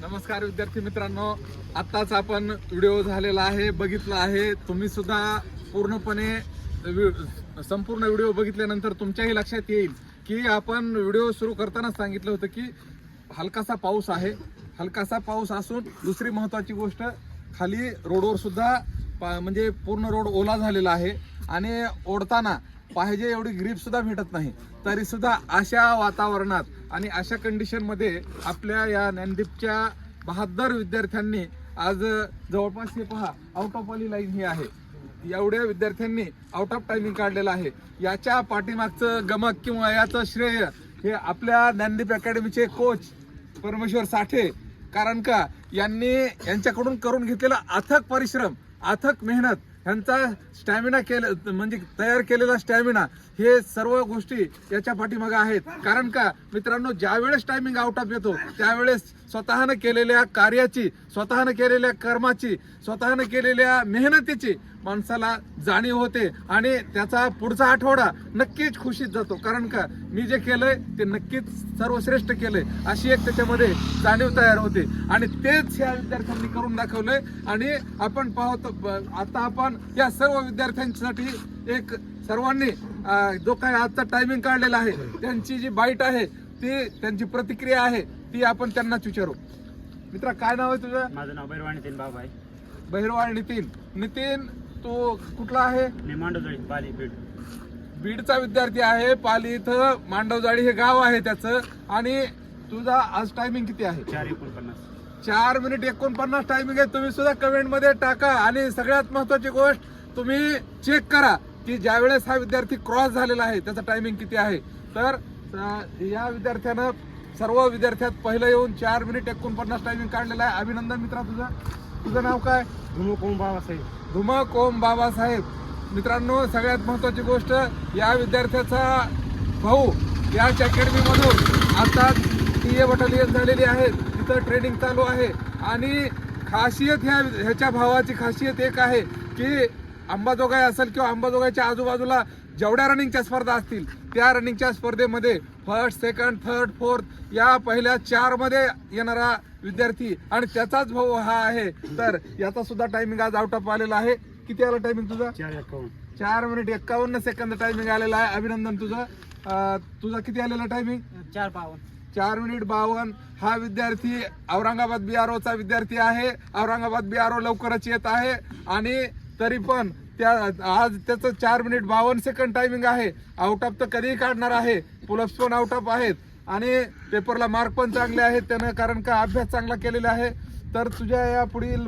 नमस्कार विद्यार्थी मित्रांनो. आत्ताच आपण व्हिडिओ झालेला आहे बघितला आहे. तुम्ही सुद्धा पूर्णपणे संपूर्ण व्हिडिओ बघितल्यानंतर तुमच्याही लक्षात येईल की आपण व्हिडिओ सुरू करताना सांगितलं होतं की हलकासा पाऊस आहे. हलकासा पाऊस असून दुसरी महत्त्वाची गोष्ट खाली रोडवर सुद्धा पा- म्हणजे पूर्ण रोड ओला झालेला आहे. आणि ओढताना पाहिजे एवढी ग्रीप सुद्धा भेटत नाही. तरी सुद्धा अशा वातावरणात आणि अशा कंडिशनमध्ये आपल्या या ज्ञानदीपच्या बहादर विद्यार्थ्यांनी आज जवळपास हे पहा आउट ऑफ ऑली लाईन ही आहे. एवढ्या विद्यार्थ्यांनी आउट ऑफ टायमिंग काढलेला आहे. याच्या पाठीमागचं गमक किंवा याचं श्रेय हे आपल्या ज्ञानदीप अकॅडमीचे कोच परमेश्वर साठे कारण का यांनी यांच्याकडून करून घेतलेला अथक परिश्रम अथक मेहनत ह्यांचा स्टॅमिना केलं म्हणजे तयार केलेला स्टॅमिना हे सर्व गोष्टी याच्या पाठीमागे आहेत. कारण का? मित्रांनो ज्यावेळेस टायमिंग आउट ऑफ येतो त्यावेळेस स्वतःनं केलेल्या कार्याची स्वतःनं केलेल्या कर्माची स्वतःनं केलेल्या मेहनतीची माणसाला जाणीव होते आणि त्याचा पुढचा आठवडा नक्कीच खुशीत जातो. कारण का? मी जे केलंय ते नक्कीच सर्वश्रेष्ठ केलंय अशी एक त्याच्यामध्ये जाणीव तयार होते. आणि तेच या विद्यार्थ्यांनी करून दाखवलंय. आणि आपण पाहतो ब- आता आपण या सर्व विद्यार्थ्यांसाठी एक सर्वांनी जो काय आजचा टायमिंग काढलेला आहे त्यांची जी बाईट आहे ती त्यांची प्रतिक्रिया आहे. ती आपण त्यांनाच विचारू. मित्रा काय नाव आहे तुझं? माझं नाव बैरवाणी तीन बाबा आहे. बहिरवाळ नितीन नितीन तू कुठला आहे? मी मांडोजळी पाली बीड. बीडचा विद्यार्थी आहे पाली इथं. मांडवजाळी हे गाव आहे त्याचं. आणि तुझा आज टायमिंग किती आहे? चार एकोणपन्नास. चार मिनिट एकोणपन्नास टायमिंग आहे. तुम्ही सुद्धा कमेंटमध्ये टाका. आणि सगळ्यात महत्वाची गोष्ट तुम्ही चेक करा की ज्या वेळेस हा विद्यार्थी क्रॉस झालेला आहे त्याचा टायमिंग किती आहे. तर अं, या विद्यार्थ्यानं सर्व विद्यार्थ्यात पहिलं येऊन चार मिनिट एकोणपन्नास टायमिंग काढलेला आहे. अभिनंदन मित्रा तुझं. तुझं नाव काय? धुमकोम बाबासाहेब. धुमक ओम बाबासाहेब. मित्रांनो सगळ्यात महत्वाची गोष्ट या विद्यार्थ्याचा भाऊ याच अकॅडमीमधून आता टी ए बटालियन झालेली आहे. तिथं ट्रेनिंग चालू आहे. आणि खासियत ह्या ह्याच्या भावाची खासियत एक आहे की अंबाजोगाई असेल किंवा अंबाजोगाईच्या आजूबाजूला जेवढ्या रनिंगच्या स्पर्धा असतील त्या रनिंगच्या स्पर्धेमध्ये फर्स्ट सेकंड थर्ड फोर्थ या पहिल्या चारमध्ये येणारा विद्यार्थी आणि त्याचाच भाऊ हा आहे. तर याचा सुद्धा टायमिंग आज आउट ऑफ आलेला आहे. किती आला टायमिंग तुझा? चार मिनिट एक्कावन्न सेकंद टायमिंग आलेला आहे. अभिनंदन तुझं. तुझा किती आलेला टायमिंग चार बावन्न चार मिनिट बावन्न हा विद्यार्थी औरंगाबाद बीआरओचा विद्यार्थी आहे. औरंगाबाद बीआरओ लवकरच येत आहे. आणि तरी पण त्या आज त्याचं चार मिनिट बावन्न सेकंड टायमिंग आहे. आउट ऑफ तर कधीही काढणार आहे. पुलअप्स पण आउट ऑफ आहेत. आणि पेपरला मार्क पण चांगले आहेत त्यानं कारण का अभ्यास चांगला केलेला आहे. तर तुझ्या या पुढील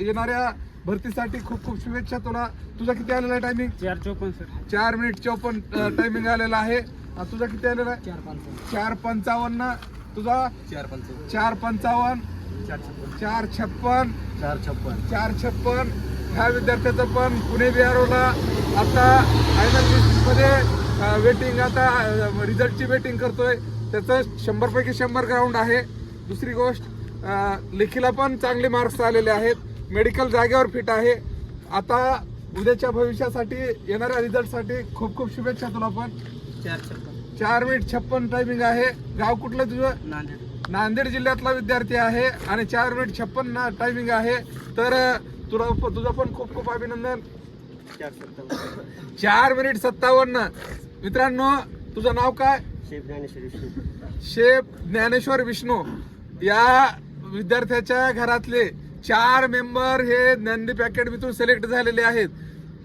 येणाऱ्या भरतीसाठी खूप खूप शुभेच्छा तुला. तुझा किती आलेला आहे टायमिंग चार चौपन्न सर. चार मिनिट चौपन्न टायमिंग आलेला आहे. तुझा किती आलेला आहे? चार पंचावन्न. चार पंचावन्न तुझा? चार पंचावन्न. चार पंचावन्न. चार छप्पन. चार छप्पन. चार छप्पन. ह्या विद्यार्थ्याचं पण पुणे बिहारोला आता फायनल लिस्टमध्ये वेटिंग आता रिझल्टची वेटिंग करतोय. त्याचं शंभर पैकी शंभर ग्राउंड आहे. दुसरी गोष्ट लेखीला पण चांगले मार्क्स आलेले आहेत. मेडिकल जागेवर फिट आहे. आता उद्याच्या भविष्यासाठी येणाऱ्या रिझल्टसाठी खूप खूप शुभेच्छा तुला पण. चार मिनिट छप्पन टायमिंग आहे. गाव कुठलं तुझं? नांदेड. नांदेड जिल्ह्यातला विद्यार्थी आहे आणि चार मिनिट छप्पन टायमिंग आहे. तर तुला तुझं पण खूप खूप अभिनंदन. चार मिनिट सत्तावन्न. मित्रांनो तुझं नाव काय? शेफ ज्ञानेश्वर विष्णू. शेफ ज्ञानेश्वर विष्णू. या विद्यार्थ्याच्या घरातले चार मेंबर हे ज्ञानदीप अकॅडमीतून सिलेक्ट झालेले आहेत.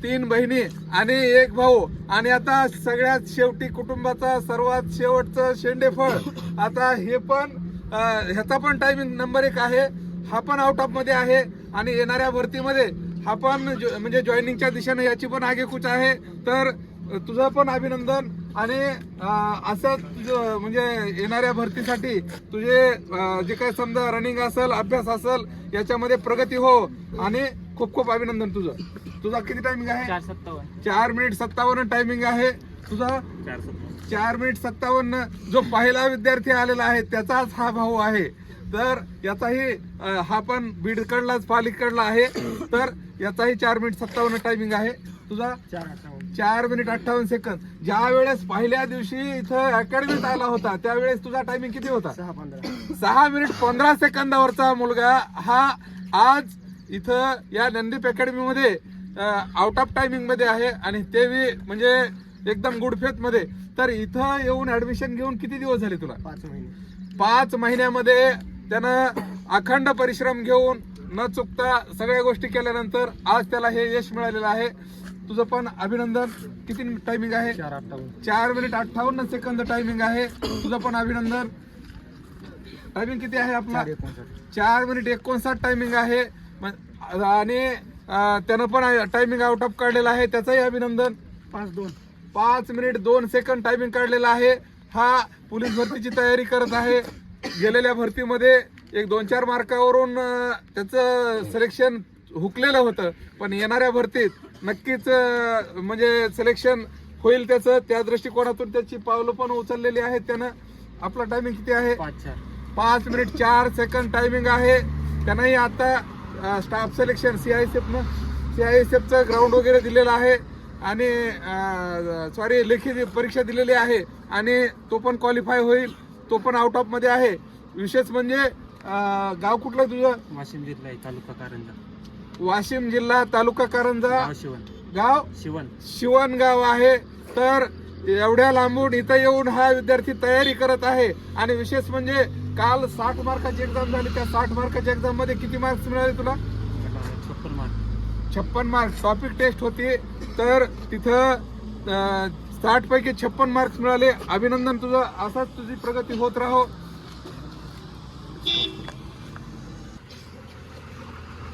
तीन बहिणी आणि एक भाऊ. आणि आता सगळ्यात शेवटी कुटुंबाचा सर्वात शेवटचं शेंडेफळ. आता हे पण ह्याचा पण टायमिंग नंबर एक आहे. हा पण आउट ऑफमध्ये आहे. आणि येणाऱ्या भरतीमध्ये हा पण म्हणजे जॉईनिंगच्या दिशेने याची पण आगेकूच आहे. तर तुझं पण अभिनंदन आणि असं तुझं म्हणजे येणाऱ्या भरतीसाठी तुझे जे काही समजा रनिंग असेल अभ्यास असेल याच्यामध्ये प्रगती हो आणि खूप खूप अभिनंदन तुझं. तुझा किती टायमिंग आहे? चार सत्तावन्न. चार मिनिट सत्तावन्न टायमिंग आहे. तुझा चार मिनिट सत्तावन्न जो पहिला विद्यार्थी आलेला आहे त्याचाच हा भाऊ आहे. तर याचाही हा पण बीडकडलाच पालिकडला आहे. तर याचाही चार मिनिट सत्तावन्न टायमिंग आहे. तुझा चार मिनिट अठ्ठावन्न सेकंद ज्या वेळेस पहिल्या दिवशी इथं अकॅडमीत आला होता त्यावेळेस तुझा टायमिंग किती होता? सहा पंधरा. सहा मिनिट पंधरा सेकंदावरचा मुलगा हा आज इथं या नंदीप अकॅडमी मध्ये आउट ऑफ टायमिंगमध्ये आहे आणि ते बी म्हणजे एकदम गुड फेथमध्ये. तर इथं येऊन ऍडमिशन घेऊन किती दिवस झाले तुला? पाच महिने. पाच महिन्यामध्ये त्यानं अखंड परिश्रम घेऊन न चुकता सगळ्या गोष्टी केल्यानंतर आज त्याला हे यश मिळालेलं आहे. तुझं पण अभिनंदन. किती टायमिंग आहे? चार मिनिट अठ्ठावन्न सेकंद टायमिंग आहे. तुझं पण अभिनंदन. टायमिंग किती आहे आपला? चार मिनिट एकोणसाठ टायमिंग आहे. आणि त्यानं पण टायमिंग आउट ऑफ काढलेला आहे. त्याचंही अभिनंदन. पाच दोन. पाच मिनिट दोन सेकंद टायमिंग काढलेला आहे. हा पोलीस भरतीची तयारी करत आहे. गेलेल्या भरतीमध्ये एक दोन चार मार्कावरून त्याचं सिलेक्शन हुकलेलं होतं. पण येणाऱ्या भरतीत नक्कीच अं, म्हणजे सिलेक्शन होईल त्याचं. त्या दृष्टिकोनातून त्याची पावलं पण उचललेली आहेत त्यानं. आपला टायमिंग किती आहे? पाच चार. पाच मिनिट चार सेकंद टायमिंग आहे. त्यांनाही आता स्टाफ सिलेक्शन सीआयएसएफ न सीआयएसएफचं ग्राउंड वगैरे दिलेलं आहे. आणि सॉरी लेखी परीक्षा दिलेली आहे. आणि तो पण क्वालिफाय होईल. तो पण आउट ऑफमध्ये आहे. विशेष म्हणजे अं, गाव कुठलं तुझं? वाशिम जिल्हा आहे तालुका कारंजा. वाशिम जिल्हा तालुका कारंजा गाव शिवण. गाव शिवण. शिवण गाव आहे. तर एवढ्या लांबून इथं येऊन हा विद्यार्थी तयारी करत आहे. आणि विशेष म्हणजे काल साठ मार्काची एक्झाम झाली. त्या साठ मार्काच्या एक्झाममध्ये किती मार्क्स मिळाले तुला? छप्पन मार्क छप्पन मार्क्स टॉपिक टेस्ट होती. तर तिथं साठ पैकी छप्पन मार्क्स मिळाले. अभिनंदन तुझं. असाच तुझी प्रगती होत राहो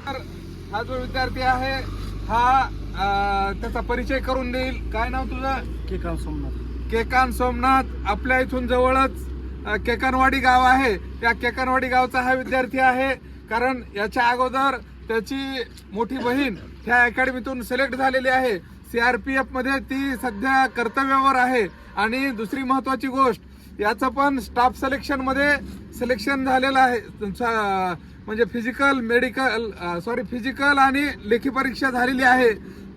तर हा जो विद्यार्थी आहे हा त्याचा परिचय करून देईल. काय नाव तुझं? केकाव सोमनाथ. केकान सोमनाथ. आपल्या इथून जवळच केकानवाडी गाव आहे. त्या केकानवाडी गावचा हा विद्यार्थी आहे. कारण याच्या अगोदर त्याची मोठी बहीण त्या अकॅडमीतून सिलेक्ट झालेली आहे. सीआरपीएफमध्ये ती सध्या कर्तव्यावर आहे. आणि दुसरी महत्वाची गोष्ट याचं पण स्टाफ सिलेक्शनमध्ये सिलेक्शन झालेलं आहे. स- म्हणजे फिजिकल मेडिकल सॉरी फिजिकल आणि लेखी परीक्षा झालेली आहे.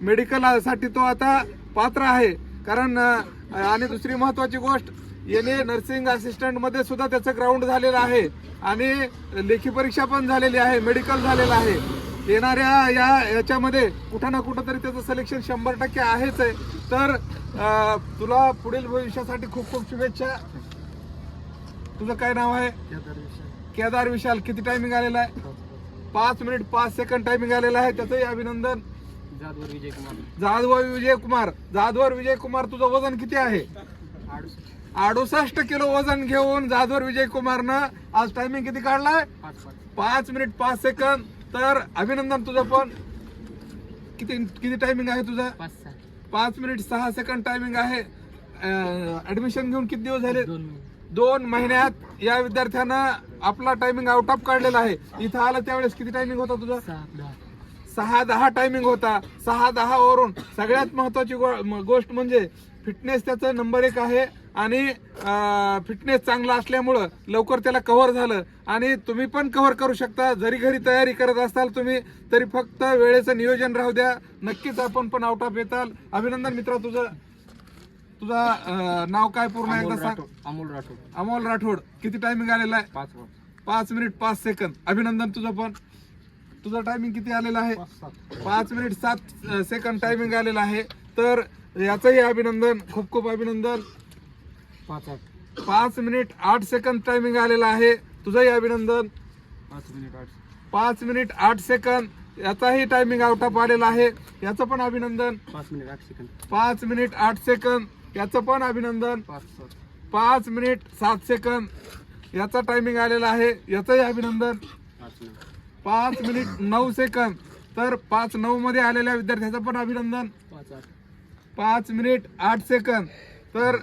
मेडिकलसाठी तो आता पात्र आहे. कारण आणि दुसरी महत्वाची गोष्ट याने नर्सिंग असिस्टंटमध्ये सुद्धा त्याचं ग्राउंड झालेलं आहे. आणि लेखी परीक्षा पण झालेली आहे मेडिकल झालेलं आहे. येणाऱ्या या याच्यामध्ये कुठं ना कुठं तरी त्याचं सिलेक्शन शंभर टक्के आहेच आहे. तर तुला पुढील भविष्यासाठी खूप खूप शुभेच्छा. तुझं काय नाव आहे? केदार विशाल किती टायमिंग आलेला आहे? पाच मिनिट पाच सेकंड टायमिंग आलेला आहे. त्याचंही अभिनंदन. जाधवर विजय कुमार जाधवर विजय कुमार जाधवर विजय कुमार तुझं वजन किती आहे? अडुसष्ट किलो वजन घेऊन जाधवर विजय कुमारनं आज टायमिंग किती काढलाय? पाच मिनिट पाच सेकंद तर अभिनंदन तुझं पण. किती किती टायमिंग आहे तुझं? पाच मिनिट सहा सेकंड टायमिंग आहे. ऍडमिशन घेऊन किती दिवस झाले? दोन महिने दोन महिन्यात या विद्यार्थ्यानं आपला टायमिंग आउट ऑफ काढलेला आहे. इथं आला त्यावेळेस किती टायमिंग होता तुझा? सहा दहा. टायमिंग होता. सहा दहा वरून. सगळ्यात महत्वाची गोष्ट म्हणजे फिटनेस त्याचं नंबर एक आहे आणि फिटनेस चांगला असल्यामुळं लवकर त्याला कव्हर झालं. आणि तुम्ही पण कव्हर करू शकता. जरी घरी तयारी करत असाल तुम्ही तरी फक्त वेळेचं नियोजन राहू द्या. नक्कीच आपण पण आउट ऑफ येताल. अभिनंदन मित्रा तुझं. तुझा अं, नाव काय पूर्ण एकदा सांग. अमोल राठोड. अमोल राठोड. किती टायमिंग आलेला आहे? पाच पाच पाच मिनिट पाच सेकंद अभिनंदन तुझं पण. तुझं टायमिंग किती आलेलं आहे? पाच मिनिट सात सेकंद टायमिंग आलेलं आहे. तर याचंही अभिनंदन खूप खूप अभिनंदन. पाच आठ. पाच मिनिट आठ सेकंद टायमिंग आलेलं आहे. तुझंही अभिनंदन. पाच मिनिट आठ पाच मिनिट आठ सेकंद याचाही टायमिंग आउट ऑफ आलेला आहे. याचं पण अभिनंदन. पाच मिनिट आठ सेकंद पाच मिनिट आठ सेकंद याचं पण अभिनंदन. पाच मिनिट सात सेकंद. याचा टायमिंग आलेला आहे. याचंही अभिनंदन. पाच मिनिट. नऊ सेकंद. तर पाच नऊ मध्ये आलेल्या विद्यार्थ्याचं पण अभिनंदन. पाच मिनिट आठ सेकंद. तर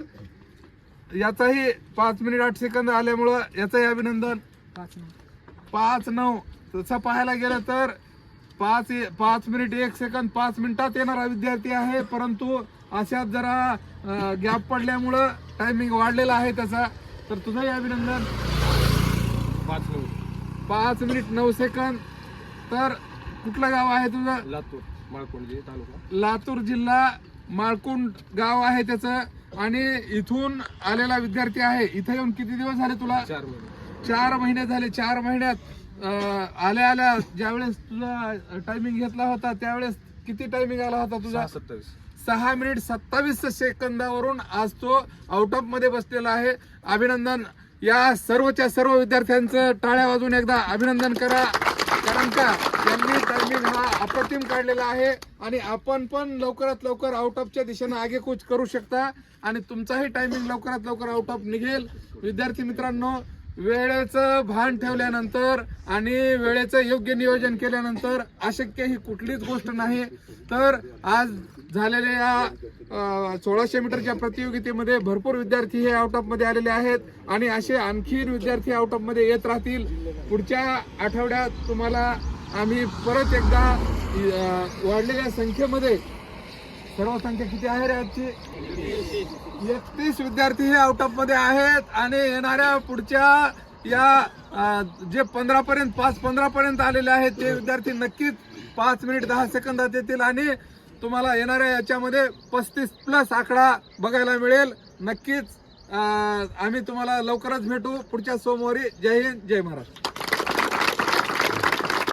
याचाही पाच मिनिट आठ सेकंद आल्यामुळं याचंही अभिनंदन. पाच नऊ. तसं पाहायला गेलं तर पाच पाच मिनिट एक सेकंद पाच मिनिटात येणारा विद्यार्थी आहे. परंतु अशात जरा गॅप पडल्यामुळं टायमिंग वाढलेला आहे त्याचा. तर तुझंही अभिनंदन. पाच पाच मिनिट नऊ सेकंद तर कुठलं गाव आहे तुझं? लातूर माळकोंडजी तालुका. लातूर जिल्हा माळकुंड गाव आहे त्याचं. आणि इथून आलेला विद्यार्थी आहे. इथे येऊन किती दिवस झाले तुला? चार महिने. चार महिने झाले. चार महिन्यात आल्या आल्या ज्यावेळेस तुझा टायमिंग घेतला होता त्यावेळेस किती टायमिंग आला होता तुझा? सत्तावीस. सहा मिनिट सत्तावीस सेकंदावरून आज तो आउट ऑफमध्ये बसलेला आहे. अभिनंदन या सर्वच्या सर्व विद्यार्थ्यांचं टाळ्या वाजून एकदा अभिनंदन करा. कारण का यांनी टायमिंग हा अप्रतिम काढलेला आहे आणि आपण पण लवकरात लवकर आउट ऑफच्या दिशेनं आगेकूच करू शकता. आणि तुमचाही टायमिंग लवकरात लवकर आउट ऑफ निघेल. विद्यार्थी मित्रांनो वेळेचं भान ठेवल्यानंतर आणि वेळेचं योग्य नियोजन केल्यानंतर अशक्य ही कुठलीच गोष्ट नाही. तर आज झालेल्या या सोळाशे मीटरच्या प्रतियोगितेमध्ये भरपूर विद्यार्थी हे आउट ऑफमध्ये आलेले आहेत आणि असे आणखी विद्यार्थी आउट ऑफमध्ये येत राहतील. पुढच्या आठवड्यात तुम्हाला आम्ही परत एकदा वाढलेल्या संख्येमध्ये सर्व संख्या किती आहे रे आजची? एकतीस विद्यार्थी हे आउट ऑफमध्ये आहेत आणि येणाऱ्या पुढच्या या जे पंधरा पर्यंत पाच पंधरा पर्यंत आलेले आहेत ते विद्यार्थी नक्कीच पाच मिनिट दहा सेकंदात येतील आणि तुम्हाला येणाऱ्या याच्यामध्ये पस्तीस प्लस आकडा बघायला मिळेल. नक्कीच आम्ही तुम्हाला लवकरच भेटू पुढच्या सोमवारी. जय हिंद जय महाराष्ट्र.